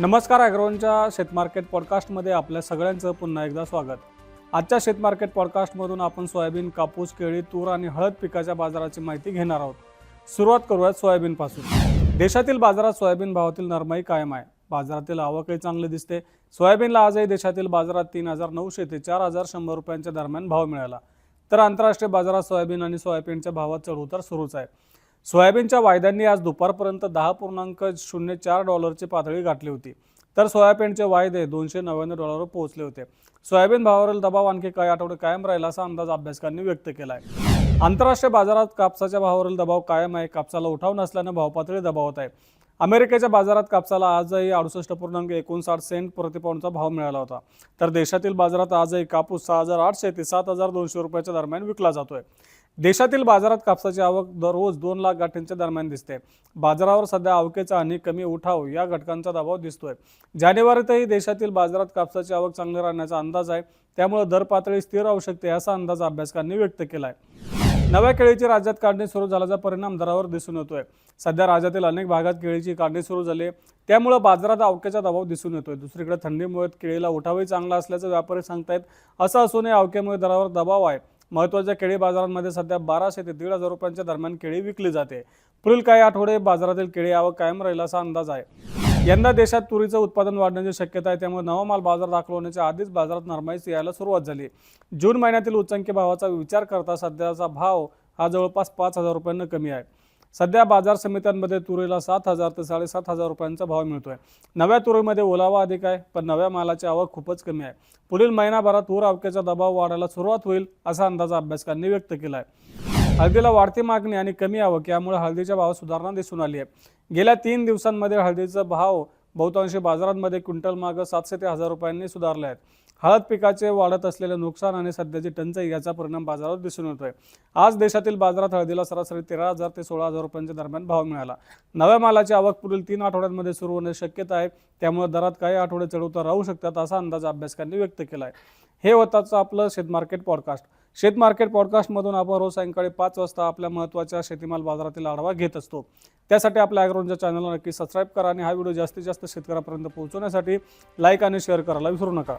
नमस्कार अॅग्रोनच्या शेतमार्केट पॉडकास्टमध्ये आपल्या सगळ्यांचं पुन्हा एकदा स्वागत. आजच्या शेतमार्केट पॉडकास्टमधून आपण सोयाबीन कापूस केळी तूर आणि हळद पिकाच्या बाजाराची माहिती घेणार आहोत. सुरुवात करूयात सोयाबीनपासून. देशातील बाजारात सोयाबीन भावातील नरमाई कायम आहे. बाजारातील आवकही चांगली दिसते. सोयाबीनला आजही देशातील बाजारात तीन हजार नऊशे ते चार हजार शंभर रुपयांच्या दरम्यान भाव मिळाला. तर आंतरराष्ट्रीय बाजारात सोयाबीन आणि सोयाबीनच्या भावात चढउतार सुरूच आहे. सोयाबीनच्या वायद्यांनी आज दुपारपर्यंत दहा पूर्णांक शून्य चार डॉलरची पातळी गाठली होती. तर सोयाबीनचे वायदे दोनशे नव्याण्णव डॉलरवर पोहोचले होते. सोयाबीन भावावरील दबाव आणखी काही आठवडे कायम राहील असा अंदाज अभ्यासकांनी व्यक्त केला आहे आंतरराष्ट्रीय बाजारात कापसाच्या भावावरील दबाव कायम आहे. कापसाला उठाव नसल्यानं भावपातळी दबावत आहे. अमेरिकेच्या बाजारात कापसाला आजही अडुसष्ट पूर्णांक एकोणसाठ सेंट प्रतिपाऊंडचा भाव मिळाला होता. तर देशातील बाजारात आजही कापूस सहा हजार आठशे ते सात हजार दोनशे रुपयाच्या दरम्यान विकला जातोय. देशातील बाजारात कापसाची आवक दररोज दोन लाख गाठींच्या दरम्यान दिसते. बाजारावर सध्या आवकेचा आणि कमी उठाव या घटकांचा दबाव दिसतोय. जानेवारीतही देशातील बाजारात कापसाची आवक चांगली राहण्याचा अंदाज आहे. त्यामुळे दर पातळी स्थिर राहू शकते असा अंदाज अभ्यासकांनी व्यक्त केला आहे नव्या केळीची राज्यात काढणी सुरू झाल्याचा परिणाम दरावर दिसून येतोय. सध्या राज्यातील अनेक भागात केळीची काढणी सुरू झाली त्यामुळं त्यामुळे बाजारात अवक्याचा दबाव दिसून येतोय. दुसरीकडे थंडीमुळे केळीला उठावही चांगला असल्याचं व्यापारी सांगतायत. असं असूनही अवक्यामुळे दरावर दबाव आहे. महत्त्वाच्या केळी बाजारांमध्ये सध्या बाराशे ते दीड हजार रुपयांच्या दरम्यान केळी विकली जाते. पुढील काही आठवडे बाजारातील केळी आवक कायम राहील असा अंदाज आहे. यंदा देशात तुरीचं उत्पादन वाढण्याची शक्यता आहे त्यामुळे नवा माल बाजार दाखल होण्याच्या आधीच बाजारात नरमाईच यायला सुरुवात झाली जून महिन्यातील उच्चांकी भावाचा विचार करता सध्याचा भाव हा जवळपास पाच हजार रुपयांना कमी आहे. सध्या बाजार समित्यांमध्ये तुरीला सात हजार ते साडेसात हजार रुपयांचा भाव मिळतोय. नव्या तुरीमध्ये ओलावा अधिक आहे पण नव्या मालाची आवक खूपच कमी आहे. पुढील महिनाभरात तूर आवकेचा दबाव वाढायला सुरुवात होईल असा अंदाज अभ्यासकांनी व्यक्त केला आहे हळदीला वाढती मागणी आणि कमी आवक यामुळे हळदीच्या भावात सुधारणा दिसून आली आहे. गेल्या तीन दिवसांमध्ये हळदीचा भाव बहुतांशी बाजारांमध्ये क्विंटल मागं सातशे ते हजार रुपयांनी सुधारले आहेत. हळद पिकाचे वाढत असलेले नुकसान आणि सध्याची टंचाई याचा परिणाम बाजारावर दिसून येतोय. आज देशातील बाजारात हळदीला सरासरी तेरा हजार ते सोळा हजार रुपयांच्या दरम्यान भाव मिळाला. नव्या मालाची आवक पुढील तीन आठवड्यांमध्ये सुरू होण्याची शक्यता आहे. त्यामुळे दरात काही आठवडे चढउतार राहू शकतात असा अंदाज अभ्यासकांनी व्यक्त केला आहे हे होताच आपलं शेतमार्केट पॉडकास्ट. शेतमार्केट पॉडकास्टमधून आपण रोज सायंकाळी पाच वाजता आपल्या महत्त्वाच्या शेतीमाल बाजारातील आढावा घेत असतो. त्यासाठी आपल्या ॲग्रोनच्या चॅनलला नक्की सबस्क्राईब करा आणि हा व्हिडिओ जास्तीत जास्त शेतकऱ्यापर्यंत पोहोचवण्यासाठी लाईक आणि शेअर करायला विसरू नका.